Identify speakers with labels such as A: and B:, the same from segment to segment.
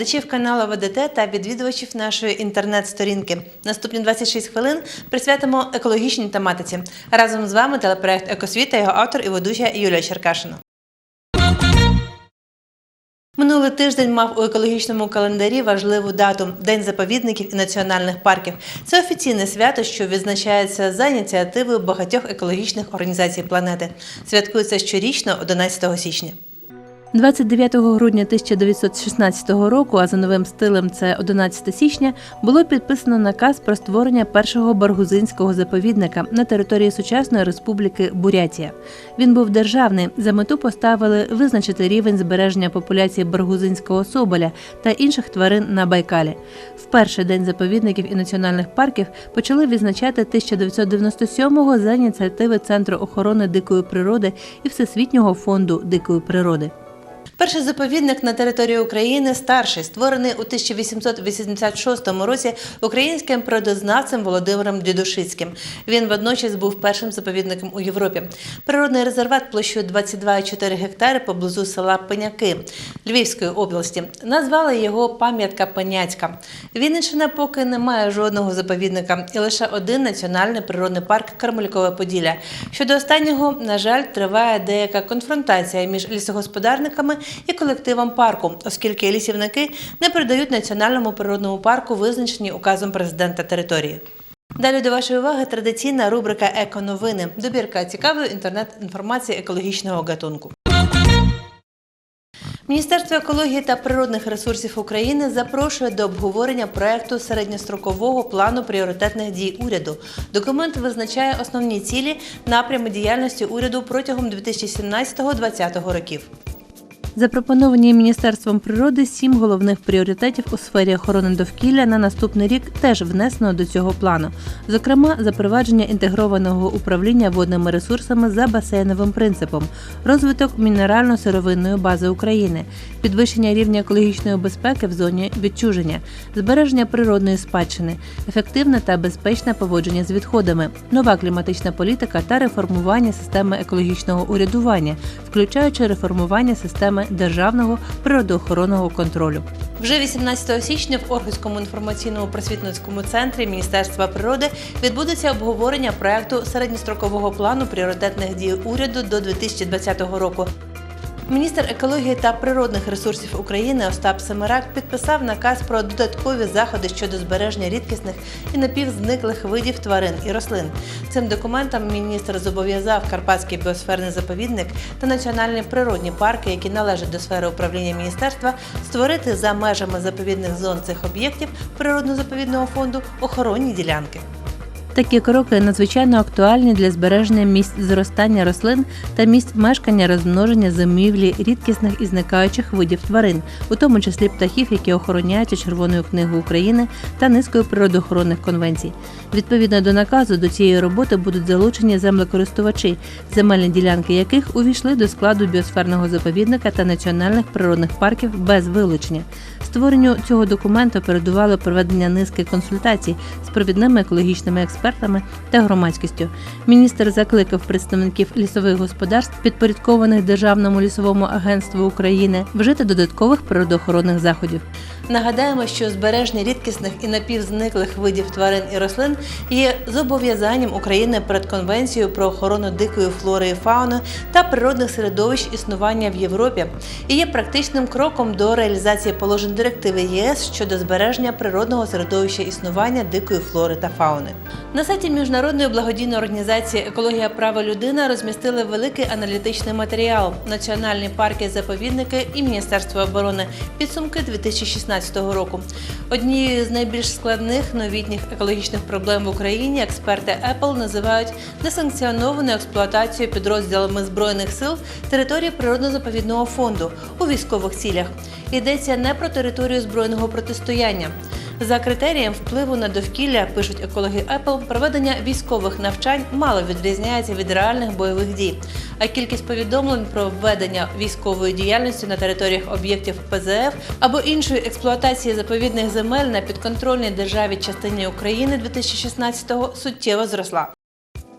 A: Глядачів каналу ВДТ та відвідувачів нашої інтернет-сторінки. Наступні 26 хвилин присвятимо екологічній тематиці. Разом з вами телепроект Екосвіт та його автор і ведуча Юлія Черкашина. Минулий тиждень мав у екологічному календарі важливу дату День заповідників і національних парків. Це офіційне свято, що відзначається за ініціативою багатьох екологічних організацій планети. Святкується щорічно 11 січня. 29 грудня 1916 року, а за новим стилем це 11 січня, було підписано наказ про створення першого баргузинського заповідника на території сучасної республіки Бурятія. Він був державний. За мету поставили визначити рівень збереження популяції баргузинського соболя та інших тварин на Байкалі. В перший день заповідників і національних парків почали відзначати 1997-го за ініціативи Центру охорони дикої природи і Всесвітнього фонду дикої природи. Перший заповідник на території України старший, створений у 1886 році українським природознавцем Володимиром Дідушицьким. Він водночас був першим заповідником у Європі. Природний резерват площею 22,4 гектари поблизу села Пеняки Львівської області. Назвали його пам'ятка Пеняцька. Вінниччина поки не має жодного заповідника і лише один національний природний парк Кармелькове Поділля. Щодо останнього, на жаль, триває деяка конфронтація між лісогосподарниками і колективом парку, оскільки лісівники не передають національному природному парку визначені указом президента території. Далі до вашої уваги традиційна рубрика Еконовини добірка цікавої інтернет-інформації екологічного гатунку. Міністерство екології та природних ресурсів України запрошує до обговорення проекту середньострокового плану пріоритетних дій уряду. Документ визначає основні цілі, напрями діяльності уряду протягом 2017-2020 років. Запропоновані Міністерством природи сім головних пріоритетів у сфері охорони довкілля на наступний рік теж внесено до цього плану. Зокрема, запровадження інтегрованого управління водними ресурсами за басейновим принципом, розвиток мінерально-сировинної бази України, підвищення рівня екологічної безпеки в зоні відчуження, збереження природної спадщини, ефективне та безпечне поводження з відходами, нова кліматична політика та реформування системи екологічного урядування, включаючи реформування системи державного природоохоронного контролю. Вже 18 січня в Оргуському інформаційному просвітницькому центрі Міністерства природи відбудеться обговорення проекту середньострокового плану пріоритетних дій уряду до 2020 року. Міністр екології та природних ресурсів України Остап Семирак підписав наказ про додаткові заходи щодо збереження рідкісних і напівзниклих видів тварин і рослин. Цим документом міністр зобов'язав Карпатський біосферний заповідник та національні природні парки, які належать до сфери управління міністерства, створити за межами заповідних зон цих об'єктів природно-заповідного фонду охоронні ділянки. Такі кроки надзвичайно актуальні для збереження місць зростання рослин та місць мешкання розмноження зимівлі рідкісних і зникаючих видів тварин, у тому числі птахів, які охороняються Червоною книгою України та низкою природоохоронних конвенцій. Відповідно до наказу, до цієї роботи будуть залучені землекористувачі, земельні ділянки яких увійшли до складу біосферного заповідника та національних природних парків без вилучення. Створенню цього документу передувало проведення низки консультацій з провідними екологічними експертами та громадськістю. Міністр закликав представників лісових господарств, підпорядкованих Державному лісовому агентству України, вжити додаткових природоохоронних заходів. Нагадаємо, що збереження рідкісних і напівзниклих видів тварин і рослин є зобов'язанням України перед Конвенцією про охорону дикої флори і фауни та природних середовищ існування в Європі і є практичним кроком до реалізації положень директиви ЄС щодо збереження природного середовища існування дикої флори та фауни. На сайті міжнародної благодійної організації Екологія права людина розмістили великий аналітичний матеріал Національні парки, заповідники і Міністерство оборони підсумки 2016 року. Однією з найбільш складних новітніх екологічних проблем в Україні експерти Apple називають несанкціоновану експлуатацію підрозділами збройних сил території природно-заповідного фонду у військових цілях. Йдеться не про територію збройного протистояння. За критерієм впливу на довкілля, пишуть екологи Apple, проведення військових навчань мало відрізняється від реальних бойових дій. А кількість повідомлень про введення військової діяльності на територіях об'єктів ПЗФ або іншої експлуатації заповідних земель на підконтрольній державі частині України 2016-го суттєво зросла.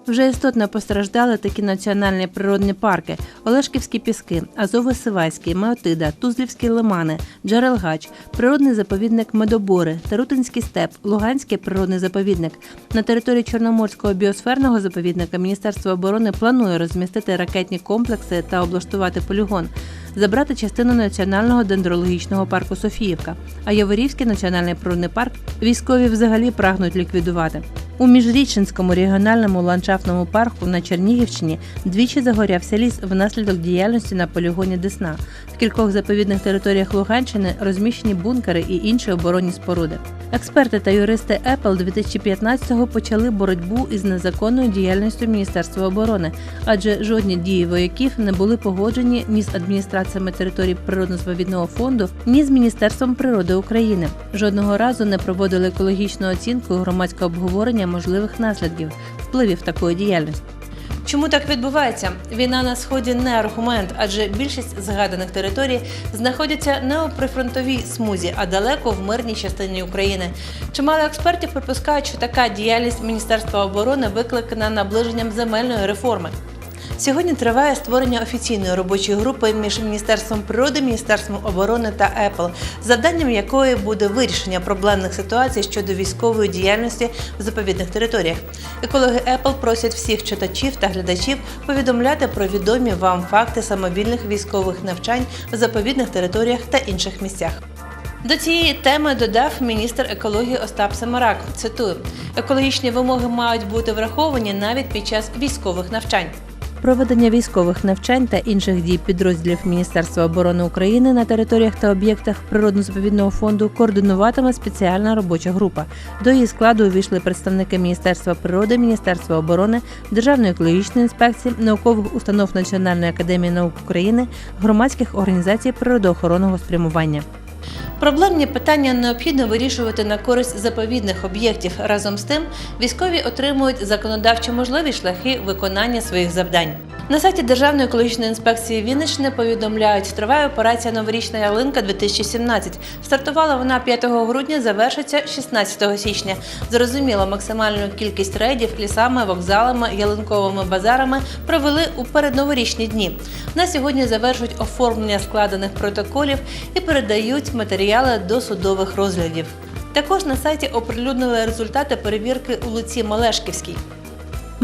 A: Вже істотно постраждали такі національні природні парки: Олешківські піски, Азово-Сивайський, Меотида, Тузлівські лимани, Джерелгач, природний заповідник Медобори, Тарутинський степ, Луганський природний заповідник. На території Чорноморського біосферного заповідника Міністерство оборони планує розмістити ракетні комплекси та облаштувати полігон. Забрати частину національного дендрологічного парку Софіївка, а Яворівський національний природний парк військові взагалі прагнуть ліквідувати. У міжрічинському регіональному ландшафтному парку на Чернігівщині двічі загорявся ліс внаслідок діяльності на полігоні Десна. В кількох заповідних територіях Луганщини розміщені бункери і інші оборонні споруди. Експерти та юристи Apple 2015-го почали боротьбу із незаконною діяльністю Міністерства оборони, адже жодні дії вояків не були погоджені ні з адміністраціями територій природно-заповідного фонду, ні з Міністерством природи України. Жодного разу не проводили екологічну оцінку і громадське обговорення можливих наслідків впливів такої діяльності. Чому так відбувається? Війна на сході не аргумент, адже більшість згаданих територій знаходяться не у прифронтовій смузі, а далеко в мирній частині України. Чимало експертів припускають, що така діяльність Міністерства оборони викликана наближенням земельної реформи. Сьогодні триває створення офіційної робочої групи між Міністерством природи, Міністерством оборони та Apple, завданням якої буде вирішення проблемних ситуацій щодо військової діяльності в заповідних територіях. Екологи Apple просять всіх читачів та глядачів повідомляти про відомі вам факти самовільних військових навчань в заповідних територіях та інших місцях. До цієї теми додав міністр екології Остап Семерак. Цитую: екологічні вимоги мають бути враховані навіть під час військових навчань. Проведення військових навчань та інших дій підрозділів Міністерства оборони України на територіях та об'єктах природно-заповідного фонду координуватиме спеціальна робоча група. До її складу увійшли представники Міністерства природи, Міністерства оборони, Державної екологічної інспекції, наукових установ Національної академії наук України, громадських організацій природоохоронного спрямування. Проблемні питання необхідно вирішувати на користь заповідних об'єктів. Разом з тим, військові отримують законодавчі можливі шляхи виконання своїх завдань. На сайті Державної екологічної інспекції Вінниччини повідомляють, триває операція Новорічна ялинка 2017. Стартувала вона 5 грудня, завершиться 16 січня. Зрозуміло, максимальну кількість рейдів лісами, вокзалами, ялинковими базарами провели у передноворічні дні. На сьогодні завершують оформлення складених протоколів і передають матеріали до судових розглядів. Також на сайті оприлюднили результати перевірки у Луці Малешківській.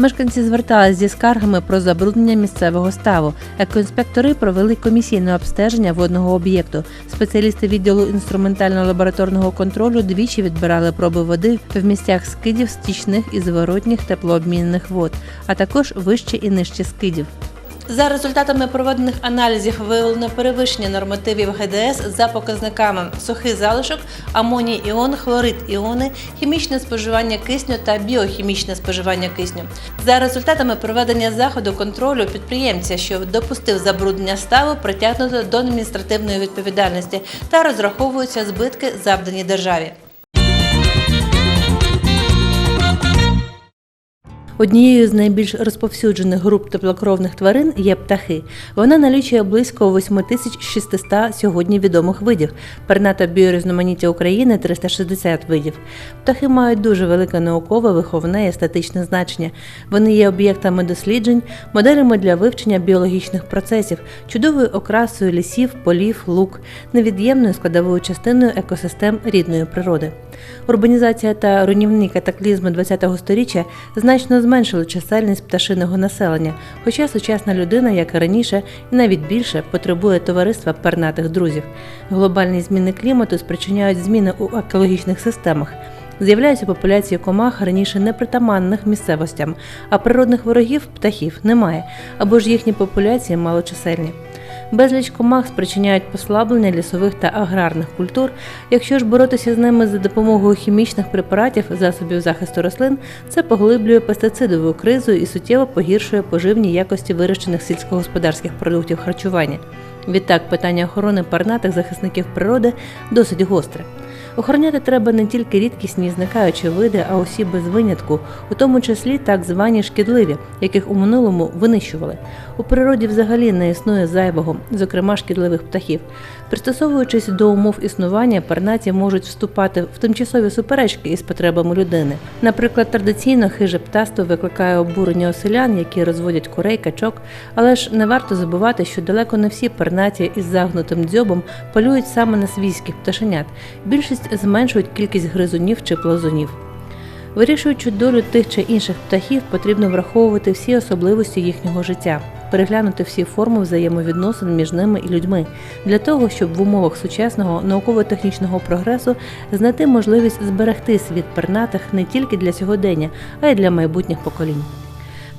A: Мешканці звертались зі скаргами про забруднення місцевого ставу. Екоінспектори провели комісійне обстеження водного об'єкту. Спеціалісти відділу інструментально-лабораторного контролю двічі відбирали проби води в місцях скидів стічних і зворотніх теплообмінних вод, а також вище і нижче скидів. За результатами проведених аналізів виявлено перевищення нормативів ГДС за показниками сухий залишок, амоній іон, хлорид іони, хімічне споживання кисню та біохімічне споживання кисню. За результатами проведення заходу контролю підприємця, що допустив забруднення ставу, притягнуто до адміністративної відповідальності та розраховуються збитки, завдані державі. Однією з найбільш розповсюджених груп теплокровних тварин є птахи. Вона налічує близько 8600 сьогодні відомих видів. Перната біорізноманіття України 360 видів. Птахи мають дуже велике наукове, виховне і естетичне значення. Вони є об'єктами досліджень, моделями для вивчення біологічних процесів, чудовою окрасою лісів, полів, лук, невід'ємною складовою частиною екосистем рідної природи. Урбанізація та руйнівні катаклізми ХХ століття значно зменшили чисельність пташиного населення, хоча сучасна людина, як і раніше, і навіть більше потребує товариства пернатих друзів. Глобальні зміни клімату спричиняють зміни у екологічних системах. З'являються популяції комах раніше непритаманних місцевостям, а природних ворогів птахів немає, або ж їхні популяції малочисельні. Безліч комах спричиняють послаблення лісових та аграрних культур. Якщо ж боротися з ними за допомогою хімічних препаратів, засобів захисту рослин, це поглиблює пестицидову кризу і суттєво погіршує поживні якості вирощених сільськогосподарських продуктів харчування. Відтак, питання охорони парнатих захисників природи досить гостре. Охороняти треба не тільки рідкісні зникаючі види, а усі без винятку, у тому числі так звані шкідливі, яких у минулому винищували. У природі взагалі не існує зайвого, зокрема шкідливих птахів. Пристосовуючись до умов існування, пернаті можуть вступати в тимчасові суперечки із потребами людини. Наприклад, традиційно хиже птаство викликає обурення у селян, які розводять курей, качок, але ж не варто забувати, що далеко не всі пернаті із загнутим дзьобом полюють саме на свійських пташенят. Більшість зменшують кількість гризунів чи плазунів. Вирішуючи долю тих чи інших птахів, потрібно враховувати всі особливості їхнього життя, переглянути всі форми взаємовідносин між ними і людьми, для того, щоб в умовах сучасного науково-технічного прогресу знайти можливість зберегти світ пернатих не тільки для сьогодення, а й для майбутніх поколінь.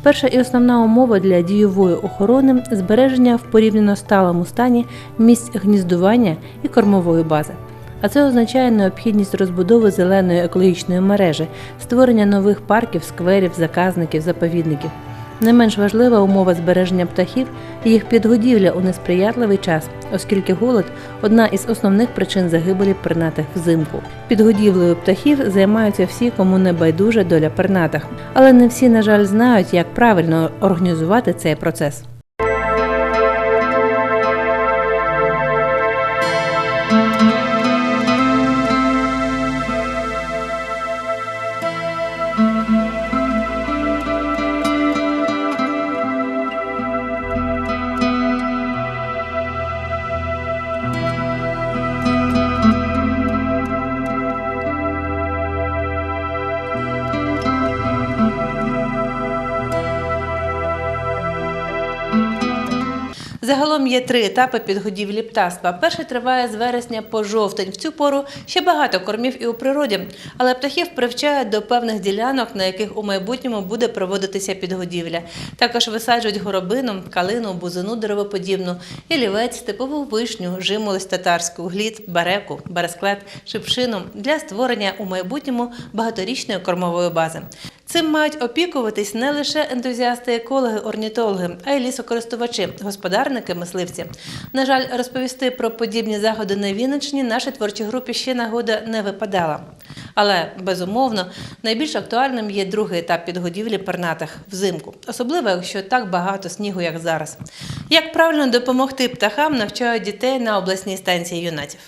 A: Перша і основна умова для дієвої охорони збереження в порівняно сталому стані місць гніздування і кормової бази. А це означає необхідність розбудови зеленої екологічної мережі, створення нових парків, скверів, заказників, заповідників. Не менш важлива умова збереження птахів їх підгодівля у несприятливий час, оскільки голод одна із основних причин загибелі пернатих взимку. Підгодівлею птахів займаються всі, кому не байдужа доля пернатих, але не всі, на жаль, знають, як правильно організувати цей процес. Загалом є три етапи підгодівлі птаства. Перший триває з вересня по жовтень. В цю пору ще багато кормів і у природі, але птахів привчають до певних ділянок, на яких у майбутньому буде проводитися підгодівля. Також висаджують горобину, калину, бузину деревоподібну, ялівець, степову вишню, жимолость татарську, глід, бареку, бересклет, шипшину для створення у майбутньому багаторічної кормової бази. Цим мають опікуватись не лише ентузіасти, екологи, орнітологи, а й лісокористувачі, господарники, мисливці. На жаль, розповісти про подібні заходи на Вінниччині нашій творчій групі ще нагода не випадала. Але безумовно найбільш актуальним є другий етап підгодівлі пернатих взимку, особливо якщо так багато снігу, як зараз. Як правильно допомогти птахам, навчають дітей на обласній станції юнатів.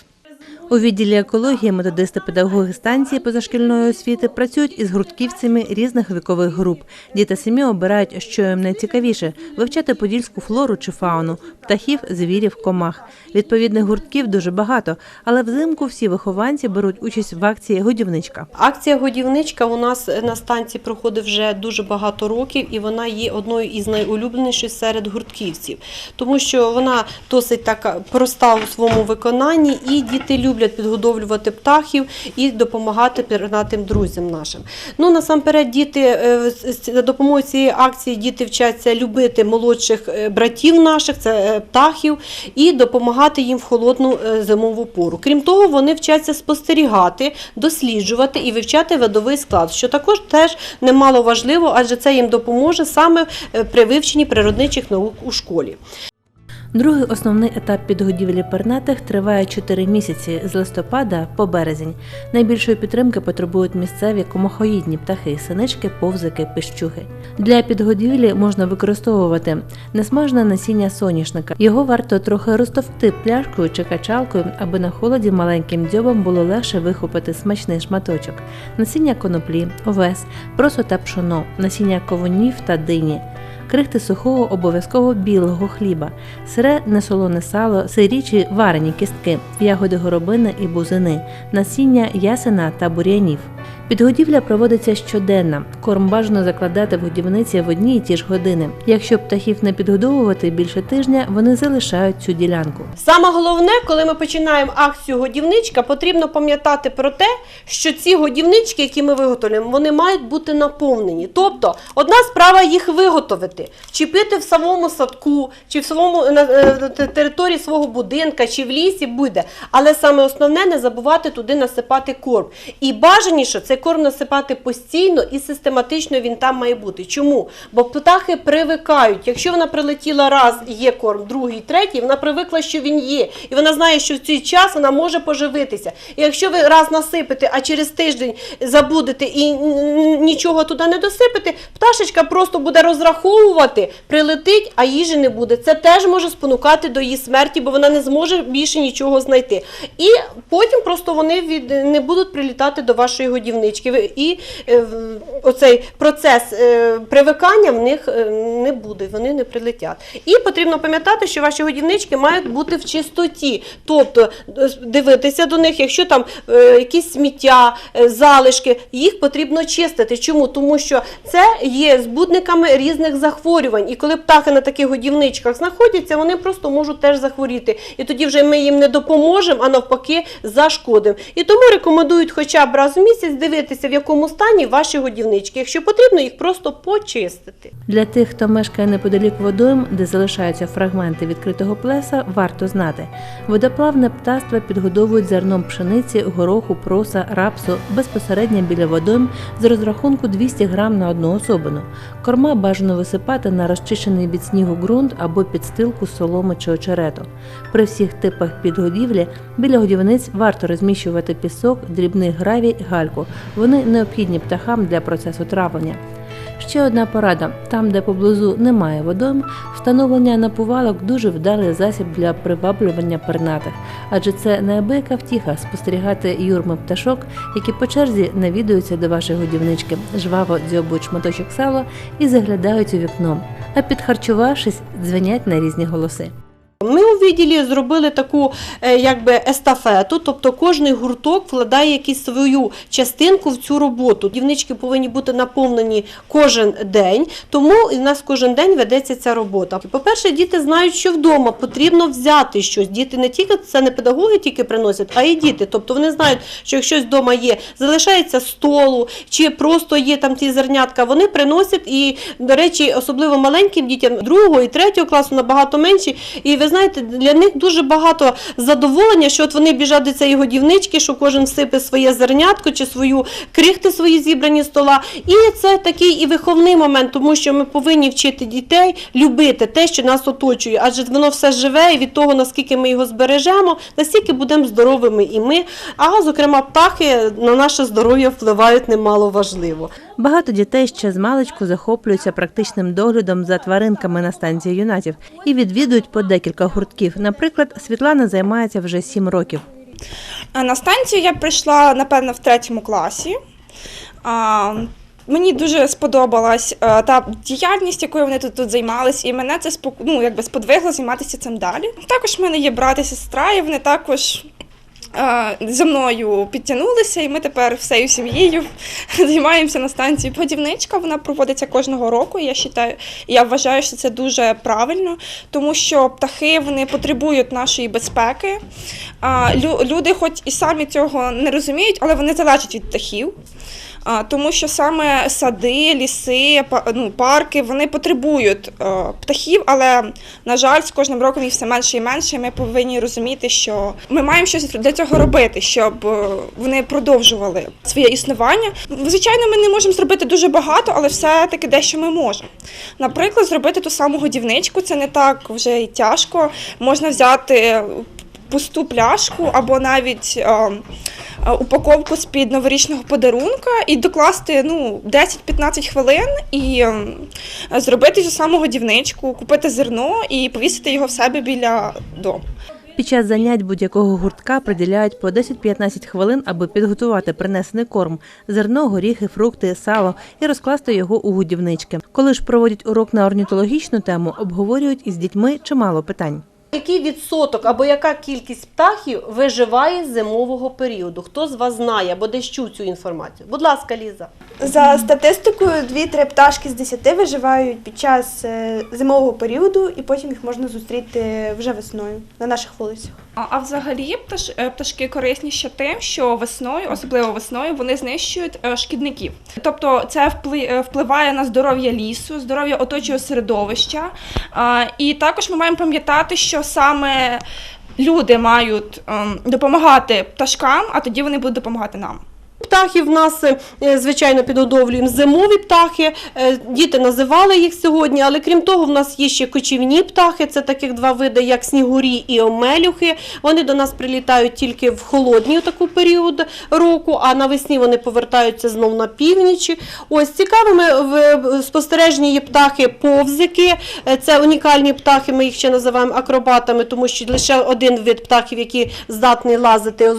A: У відділі екології методисти педагоги станції позашкільної освіти працюють із гуртківцями різних вікових груп. Діти самі обирають, що їм найцікавіше вивчати подільську флору чи фауну, птахів, звірів, комах. Відповідних гуртків дуже багато, але взимку всі вихованці беруть участь в акції Годівничка.
B: Акція годівничка у нас на станції проходить вже дуже багато років, і вона є одною із найулюбленіших серед гуртківців, тому що вона досить така проста у своєму виконанні, і діти люблять підгодовлювати птахів і допомагати пернатим друзям нашим. Ну насамперед, діти е, за допомогою цієї акції діти вчаться любити молодших е, братів наших, це е, птахів, і допомагати їм в холодну зимову пору. Крім того, вони вчаться спостерігати, досліджувати і вивчати видовий склад, що також теж немало важливо, адже це їм допоможе саме при вивченні природничих наук у школі.
A: Другий основний етап підгодівлі пернатих триває 4 місяці з листопада по березень. Найбільшої підтримки потребують місцеві комахоїдні птахи, синички, повзики, пищуги. Для підгодівлі можна використовувати несмажне насіння соняшника. Його варто трохи розтовкти пляшкою чи качалкою, аби на холоді маленьким дзьобом було легше вихопити смачний шматочок. Насіння коноплі, овес, просо та пшоно, насіння ковунів та дині крихти сухого обов'язково білого хліба, сире несолоне сало, сирічі варені кістки, ягоди горобини і бузини, насіння ясена та бур'янів. Підгодівля проводиться щоденно. Корм бажано закладати в годівниці в одні і ті ж години. Якщо птахів не підгодовувати більше тижня, вони залишають цю ділянку.
B: Саме головне, коли ми починаємо акцію годівничка, потрібно пам'ятати про те, що ці годівнички, які ми виготовляємо, вони мають бути наповнені. Тобто, одна справа їх виготовити, вчепити в самому садку, чи в своєму на е, те- території свого будинка, чи в лісі буде. Але саме основне не забувати туди насипати корм. І бажаніше цей корм насипати постійно і систематично він там має бути. Чому? Бо птахи привикають. Якщо вона прилетіла раз, є корм, другий, третій, вона привикла, що він є, і вона знає, що в цей час вона може поживитися. І якщо ви раз насипите, а через тиждень забудете і нічого туди не досипете, пташечка просто буде розраховувати, прилетить, а їжі не буде. Це теж може спонукати до її смерті, бо вона не зможе більше нічого знайти. І потім просто вони від не будуть прилітати до вашої годівнички. Ви- І е, оцей процес е, привикання в них е, не буде, вони не прилетять. І потрібно пам'ятати, що ваші годівнички мають бути в чистоті, тобто дивитися до них, якщо там якісь сміття, залишки, їх потрібно чистити. Чому? Тому що це є збудниками різних захворювань. І коли птахи на таких годівничках знаходяться, вони просто можуть теж захворіти. І тоді вже ми їм не допоможемо, а навпаки зашкодимо. І тому рекомендують хоча б раз в місяць дивитися, в якому стані ваші годівнички. Якщо потрібно, їх просто почистити.
A: Для тих, хто мешкає неподалік водойм, де залишаються фрагменти відкритого плеса, варто знати. Водоплавне птаство підгодовують зерном пшениці, гороху, проса, рапсу безпосередньо біля водойм з розрахунку 200 грам на одну особину. Корма бажано висипати на розчищений від снігу ґрунт або підстилку соломи чи очерету. При всіх типах підгодівлі біля годівниць варто розміщувати пісок, дрібний гравій, гальку. Вони необхідні птахам для процесу травлення. Ще одна порада: там, де поблизу немає водойм, встановлення напувалок дуже вдалий засіб для приваблювання пернатих, адже це неабияка втіха спостерігати юрми пташок, які по черзі навідуються до вашої годівнички, жваво дзьобують шматочок сала і заглядають у вікно, а підхарчувавшись, дзвенять на різні голоси.
B: Ми у відділі зробили таку е, якби естафету, тобто кожний гурток вкладає якусь свою частинку в цю роботу. Дівнички повинні бути наповнені кожен день, тому і в нас кожен день ведеться ця робота. По-перше, діти знають, що вдома потрібно взяти щось. Діти не тільки це не педагоги тільки приносять, а й діти. Тобто вони знають, що якщо щось вдома є, залишається столу чи просто є там ті зернятка, вони приносять і, до речі, особливо маленьким дітям другого і третього класу набагато менші. І ви знаєте, для них дуже багато задоволення, що от вони біжать до цієї годівнички, що кожен всипе своє зернятко чи свою крихти свої зібрані стола. І це такий і виховний момент, тому що ми повинні вчити дітей любити те, що нас оточує, адже воно все живе, і від того, наскільки ми його збережемо, настільки будемо здоровими і ми. А зокрема, птахи на наше здоров'я впливають немало важливо.
A: Багато дітей ще з маличку захоплюються практичним доглядом за тваринками на станції юнатів і відвідують по декілька гуртків. Наприклад, Світлана займається вже 7 років.
C: На станцію я прийшла, напевно, в третьому класі. Мені дуже сподобалась е, та діяльність, якою вони тут, тут займались, і мене це ну, якби сподвигло займатися цим далі. Також в мене є брат і сестра, і вони також зі мною підтягнулися, і ми тепер всією сім'єю займаємося на станції. Годівничка вона проводиться кожного року. Я вважаю, я вважаю, що це дуже правильно, тому що птахи вони потребують нашої безпеки. Люди, хоч і самі цього не розуміють, але вони залежать від птахів. А, тому що саме сади, ліси, ну, парки вони потребують е, птахів, але на жаль, з кожним роком їх все менше і менше. Ми повинні розуміти, що ми маємо щось для цього робити, щоб е, вони продовжували своє існування. Звичайно, ми не можемо зробити дуже багато, але все-таки дещо ми можемо. Наприклад, зробити ту саму годівничку це не так вже і тяжко. Можна взяти пусту пляшку або навіть. е, е, Упаковку з-під новорічного подарунка і докласти ну, 10-15 хвилин і ем, зробити цю саму годівничку, купити зерно і повісити його в себе біля дому.
A: Під час занять будь-якого гуртка приділяють по 10-15 хвилин, аби підготувати принесений корм, зерно, горіхи, фрукти, сало і розкласти його у годівнички. Коли ж проводять урок на орнітологічну тему, обговорюють із дітьми чимало питань.
B: Який відсоток або яка кількість птахів виживає з зимового періоду? Хто з вас знає або десь чув цю інформацію? Будь ласка, Ліза.
D: За статистикою, 2-3 пташки з 10 виживають під час е, зимового періоду, і потім їх можна зустріти вже весною на наших вулицях.
C: А взагалі пташ, е, пташки корисні ще тим, що весною, особливо весною, вони знищують е, шкідників. Тобто це е, впливає на здоров'я лісу, здоров'я оточого середовища. І також ми маємо пам'ятати, що саме люди мають ем, допомагати пташкам, а тоді вони будуть допомагати нам.
B: Птахів в нас, е, звичайно, підгодовлюємо зимові птахи. Е, Діти називали їх сьогодні, але крім того, в нас є ще кочівні птахи. Це таких два види, як снігурі і омелюхи. Вони до нас прилітають тільки в холодний таку період року, а навесні вони повертаються знов на північ. Ось цікавими в є птахи повзики. Е, Це унікальні птахи. Ми їх ще називаємо акробатами, тому що лише один вид птахів, які здатні лазити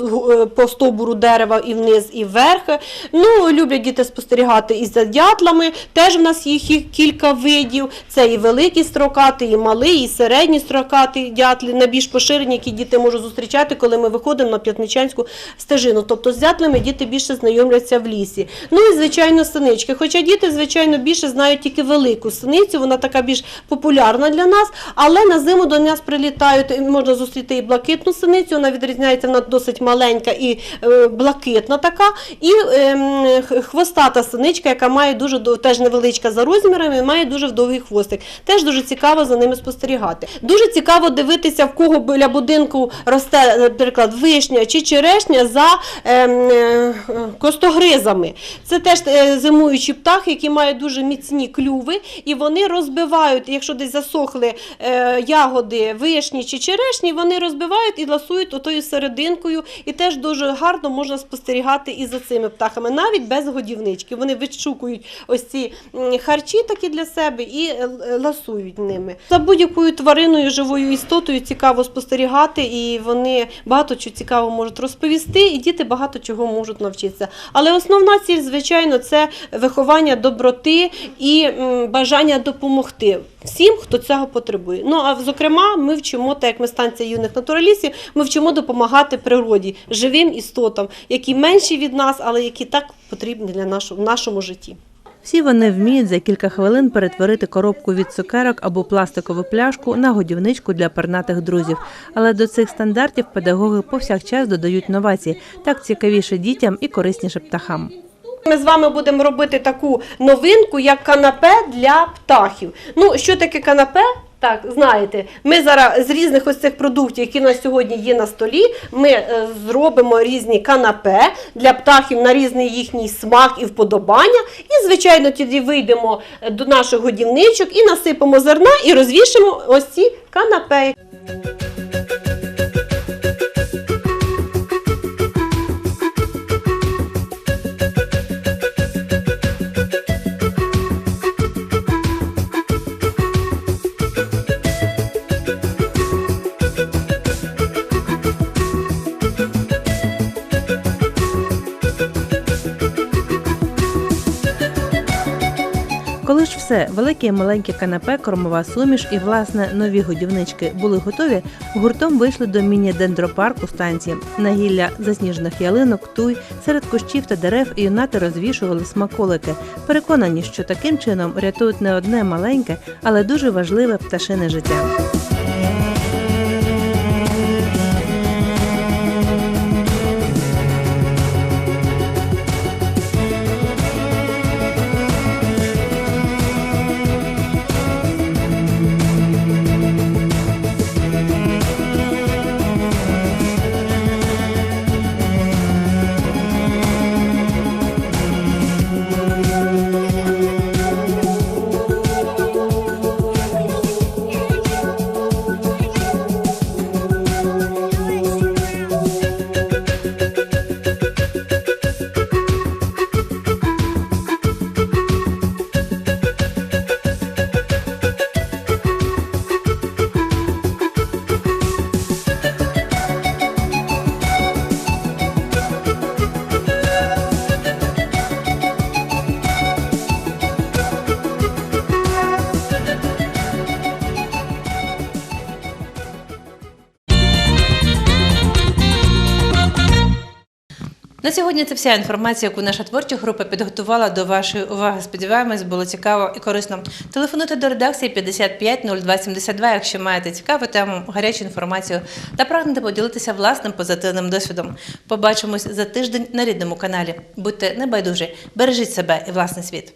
B: по стовбуру дерева і вниз, і вверх. Ну, люблять діти спостерігати і за дятлами. Теж в нас їх кілька видів. Це і великі строкати, і малий, і середні строкати дятлі, найбільш поширені, які діти можуть зустрічати, коли ми виходимо на п'ятничанську стежину. Тобто з дятлями діти більше знайомляться в лісі. Ну і звичайно синички. Хоча діти, звичайно, більше знають тільки велику синицю, вона така більш популярна для нас, але на зиму до нас прилітають, можна зустріти і блакитну синицю, вона відрізняється, вона досить маленька і е, блакитна така, і х- хвостата синичка, яка має дуже теж невеличка за розмірами, має дуже довгий хвостик. Теж дуже цікаво за ними спостерігати. Дуже цікаво дивитися, в кого біля будинку росте, наприклад, вишня чи черешня за ем, е, костогризами. Це теж е, зимуючі птахи, які мають дуже міцні клюви, і вони розбивають, якщо десь засохли е, ягоди вишні чи черешні, вони розбивають і ласують отою серединкою. І теж дуже гарно можна спостерігати і за цими птахами, навіть без годівнички. Вони відшукують ось ці харчі такі для себе і е, ласують ними. За будь-якою твариною, живою істотою цікаво спостерігати, і вони багато чого цікаво можуть розповісти, і діти багато чого можуть навчитися. Але основна ціль, звичайно, це виховання доброти і бажання допомогти всім, хто цього потребує. Ну а зокрема, ми вчимо, так як ми станція юних натуралістів, ми вчимо допомагати природі, живим істотам, які менші від нас, але які так потрібні для нашого в нашому житті.
A: Всі вони вміють за кілька хвилин перетворити коробку від цукерок або пластикову пляшку на годівничку для пернатих друзів. Але до цих стандартів педагоги повсякчас додають новації. Так цікавіше дітям і корисніше птахам.
B: Ми з вами будемо робити таку новинку, як канапе для птахів. Ну, що таке канапе? Так, знаєте, ми зараз з різних ось цих продуктів, які у нас сьогодні є на столі, ми е, зробимо різні канапе для птахів на різний їхній смак і вподобання. І, звичайно, тоді вийдемо е, до наших годівничок і насипемо зерна і розвішимо ось ці канапе.
A: Все, велике і маленьке канапе, кормова суміш і власне нові годівнички були готові, гуртом вийшли до міні-дендропарку станції. На гілля засніжених ялинок, туй, серед кущів та дерев юнати розвішували смаколики, переконані, що таким чином рятують не одне маленьке, але дуже важливе пташине життя. На сьогодні це вся інформація, яку наша творча група підготувала до вашої уваги. Сподіваємось, було цікаво і корисно. Телефонуйте до редакції 55 02 72, якщо маєте цікаву тему, гарячу інформацію та прагнете поділитися власним позитивним досвідом. Побачимось за тиждень на рідному каналі. Будьте небайдужі, бережіть себе і власний світ.